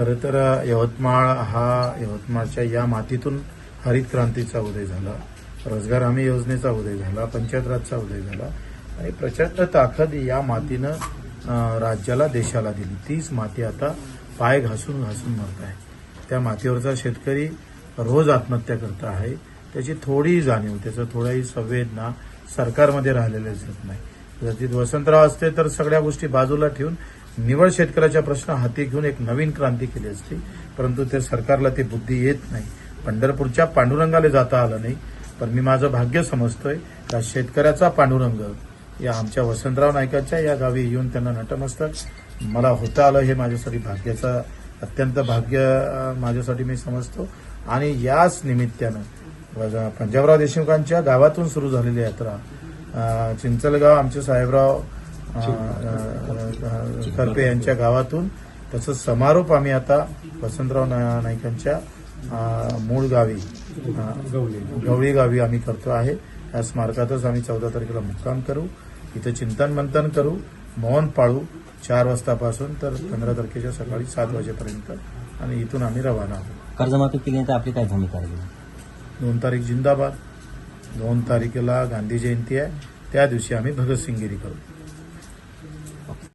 खरं तर यवतमाळ हा यवतमाळच्या या मातीतून हरित क्रांतीचा उदय झाला. रोजगार हमी योजनेचा उदय झाला पंचायत राजचा उदय झाला. आणि प्रचंड ताकद या मातीनं राज्याला देशाला दिली. तीच माती आता पाय घासून घासून मरत आहे. त्या मातीवरचा शेतकरी रोज आत्महत्या करत आहे. त्याची थोडी जाणीव त्याचं थोडाही संवेदना सरकारमध्ये राहिलेलं दिसत नाही. जर वसंतराव असते तर सगळ्या गोष्टी बाजूला ठेवून निवड शेतकऱ्याच्या प्रश्न हाती घेऊन एक नवीन क्रांती केली असती परंतु ते सरकारला ती बुद्धी येत नाही. पंढरपूरच्या पांडुरंगाला जाता आलं नाही पण मी माझं भाग्य समजतोय का शेतकऱ्याचा पांडुरंग या आमच्या वसंतराव नायकाच्या या गावी येऊन त्यांना नटमस्तक. मला होता आलं हे माझ्यासाठी भाग्याचं अत्यंत भाग्य माझ्यासाठी मी समजतो. आणि याच निमित्तानं पंजाबराव देशमुखांच्या गावातून सुरू झालेली यात्रा चिंचलगाव आमचे साहेबराव करपे यांच्या गावातून त्याचा समारोप आम्ही आता वसंतराव नाईकांच्या मूळ गावी गवळी गावी आम्ही करतो आहे. या स्मारकातच आम्ही चौदा तारखेला मुक्काम करू. इथं चिंतन मंथन करू मौन पाळू. चार वाजतापासून तर पंधरा तारखेच्या सकाळी सात वाजेपर्यंत आणि इथून आम्ही रवाना होऊ. कर्जमाफी केली नाही तर आपली काय भूमिका दोन तारीख जिंदाबाद. दोन तारखेला गांधी जयंती आहे. त्या दिवशी आम्ही भगतसिंगिरी करू.